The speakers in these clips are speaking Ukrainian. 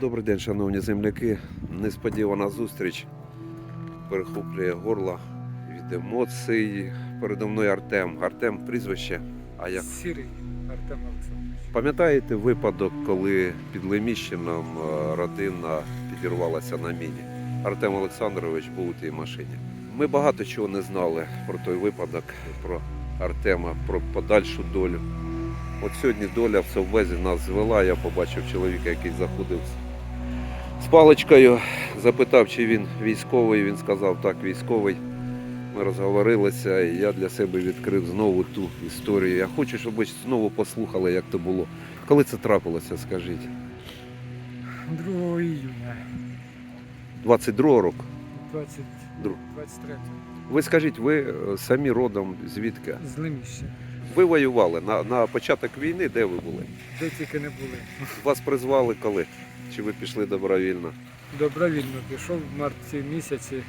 Добрий день, шановні земляки. Несподівана зустріч перехоплює горло від емоцій. Передо мною Артем. Артем прізвище. А як Сірий Артем Олександрович. пам'ятаєте випадок, коли під Леміщином е, родина підірвалася на міні? Артем Олександрович був у тій машині. Ми багато чого не знали про той випадок, про Артема, про подальшу долю. От сьогодні доля в Совбезі нас звела. Я побачив чоловіка, який заходив з- паличкою, запитав, чи він військовий. Він сказав, так, військовий. Ми розговорилися, і я для себе відкрив знову ту історію. Я хочу, щоб ви знову послухали, як то було. Коли це трапилося, скажіть? 2 іюня 22 року. 20, Друг. 23 Ви скажіть, ви е, самі родом звідки? з Леміща. Ви воювали на, на початок війни, де ви були? Де тільки не були. Вас призвали коли? Чи ви пішли добровільно? Добровільно пішов в марті місяці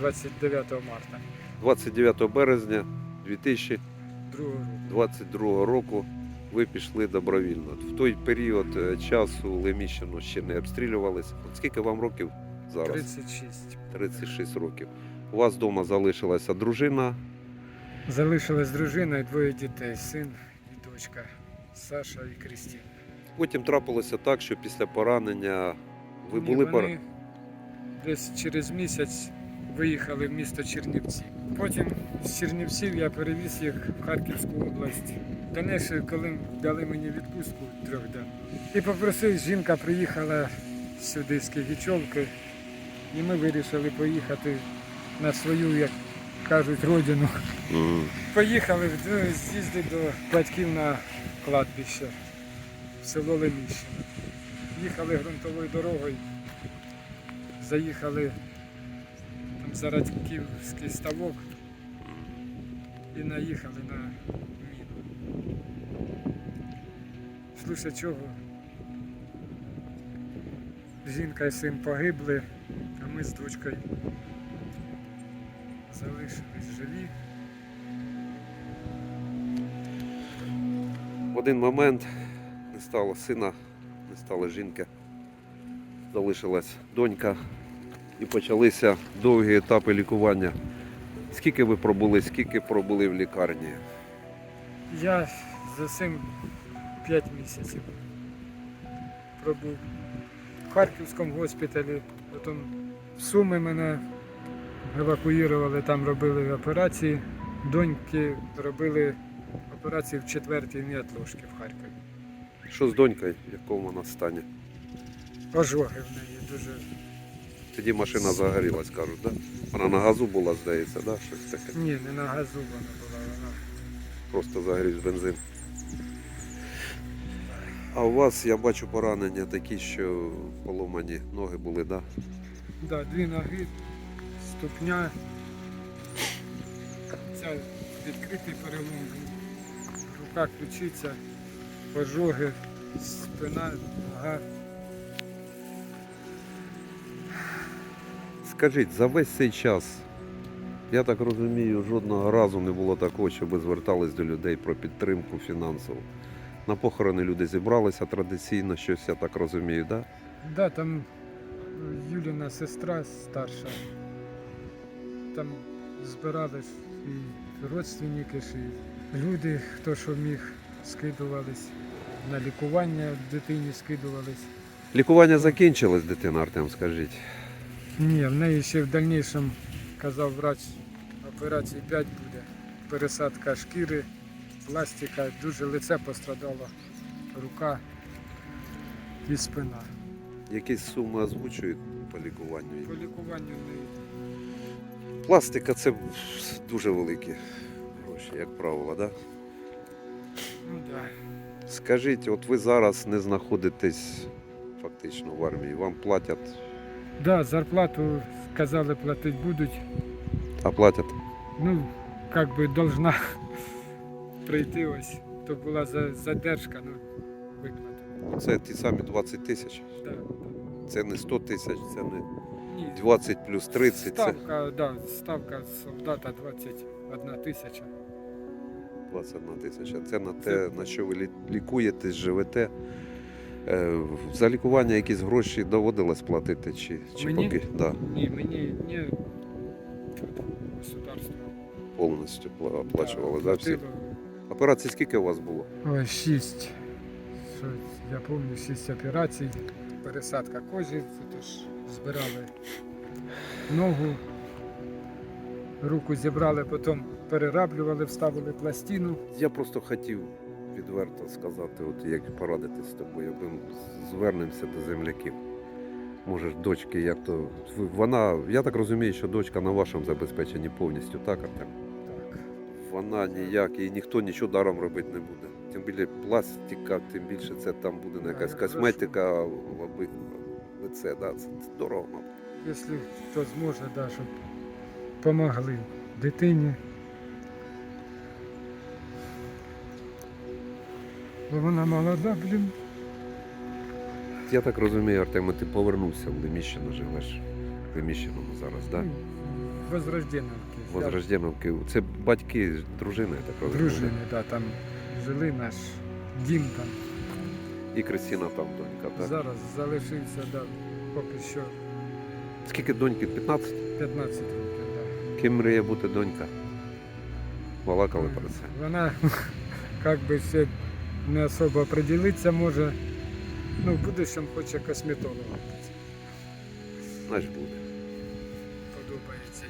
29 марта 29 березня 2022 року. ви пішли добровільно. В той період е, часу Леміщину ще не обстрілювалися. Скільки вам років зараз? 36. 36 років. У вас вдома залишилася дружина, Залишилась дружина і двоє дітей, син і дочка Саша і Крістіна. Потім трапилося так, що після поранення ви Ні, були вони пора... Десь через місяць виїхали в місто Чернівці. Потім з Чернівців я перевіз їх в Харківську область. Донесли, коли дали мені відпустку трьохденну. І попросив, жінка приїхала сюди з Кигічовки, і ми вирішили поїхати на свою, як кажуть, родину. Мгм. Поїхали ну, з'їздити до батьків на кладбище село Леміщино. Їхали ґрунтовою дорогою, заїхали там за Радьківський ставок і наїхали на міну. Слушай, чого? Жінка і син погибли, а ми з дочкою залишились живі. В один момент стало сина, не стало жінки, залишилась донька і почалися довгі етапи лікування. Скільки ви пробули, скільки пробули в лікарні? Я за цим 5 місяців пробув в Харківському госпіталі, потім в Суми мене евакуювали, там робили операції. Доньки робили операції в четвертій неотложці в Харкові. Що з донькою, в якому вона стані? Ожоги в неї дуже. Тоді машина загорілась, кажуть, да? Вона на газу була, здається, да? щось таке. Ні, не на газу вона була, вона Просто загорівся бензин. А у вас, я бачу, поранення такі, що поломані ноги були, да? Да, дві ноги, ступня. Ця відкритий перелом, рука ключиця, ожоги, спина, нога. Скажіть, за весь цей час, я так розумію, жодного разу не було такого, щоб ви звертались до людей про підтримку фінансову. На похорони люди зібралися традиційно, щось я так розумію, да? Да, там е, Юліна сестра старша. Там збирались і родственники, і люди, хто що міг, скидувались. На лікування дитині скидувались. Лікування закінчилось, дитина Артем, скажіть. Ні, в неї ще в дальнішому, казав врач, операції 5 буде. Пересадка шкіри, пластика, дуже лице пострадало, рука і спина. Якісь суми озвучують по лікуванню. По лікуванню в неї Пластика це дуже великі гроші, як правило, да? Ну, да. Скажіть, от ви зараз не знаходитесь фактично в армії, вам платять, Да, зарплату сказали платити будуть. а платять Ну, як би должна прийти ось. То була за- задержка, ну, виплата. це ті самі 20 тисяч. Да, да. Це не 100 тисяч, це не Ні, 20 плюс 30. Це ставка, да, ставка солдата 21 тисяча. 21 тисяча. Це на те, на що ви лікуєтесь, живете. Е, За лікування якісь гроші доводилось платити чи, чи Мені? поки да, Ні, мені ні. Государство. повністю оплачували да, всі? Операцій скільки у вас було? Ой, шість. Що, я пам'ятаю, шість операцій. Пересадка кожі, це теж збирали ногу, руку зібрали, потім перераблювали, вставили пластину. Я просто хотів відверто сказати, от як порадитись з тобою, ми звернемося до земляків. Може, ж дочки, як то. Вона, я так розумію, що дочка на вашому забезпеченні повністю, так, Артем? Так. Вона ніяк, і ніхто нічого даром робити не буде. Тим більше пластика, тим більше це там буде якась косметика, аби лице, да, це дорого. Якщо хто зможе, да, щоб допомогли дитині. Бо вона молода, блін. Я так розумію, Артем, ти повернувся в Леміщину, живеш в Леміщиному зараз, так? Да? Возрожденовки. Возрожденовки. Це батьки дружини, я так розумію. Дружини, да, там жили наш дім там. І Кристина там донька, так? Зараз залишився, да, поки що Скільки доньки? 15? 15 років. Да. Ким мріє бути донька? Балакали про це. Вона як би ще не особо определитися може. Ну, в будущем хоче косметологом. бути. Значить буде. Подобається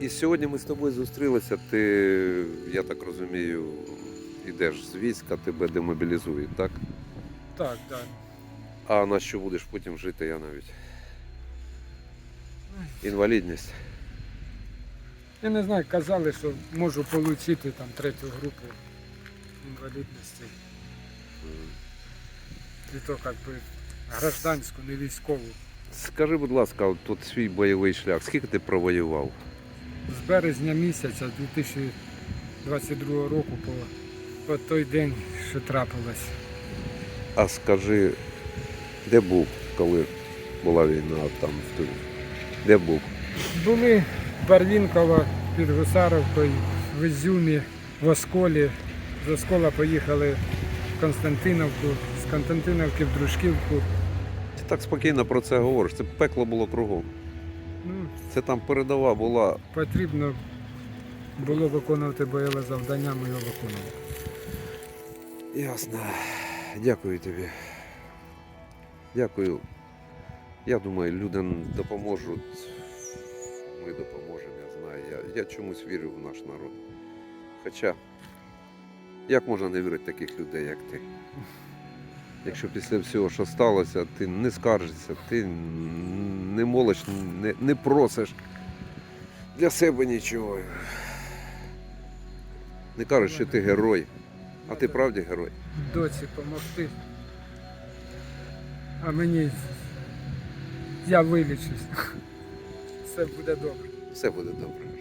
їй. І сьогодні ми з тобою зустрілися. Ти, я так розумію, йдеш з війська, тебе демобілізують, так? Так, так. А на що будеш потім жити, я навіть. Інвалідність. Я не знаю, казали, що можу отримати там третю групу інвалідності. І то як би гражданську, не військову. Скажи, будь ласка, от тут свій бойовий шлях, скільки ти провоював? З березня місяця 2022 року по, по той день, що трапилось. А скажи, де був, коли була війна там в Тулі? Де був? Були Барвінкова під Гусаровкою, в Ізюмі, в Осколі. З Оскола поїхали в Константиновку, з Константиновки в Дружківку. Ти так спокійно про це говориш. Це пекло було кругом. Ну, Це там передова була. потрібно було виконувати бойове завдання, ми його виконували. Ясно. Дякую тобі. Дякую. Я думаю, людям допоможуть. Ми допоможемо, я знаю. Я, я чомусь вірю в наш народ. Хоча, як можна не вірити таких людей, як ти? Якщо після всього, що сталося, ти не скаржишся, ти не молиш, не, не просиш для себе нічого. Не кажеш, що ти герой. А ти правді герой. Доці допомогти. А мені я вилічусь. Все буде добре. Все буде добре.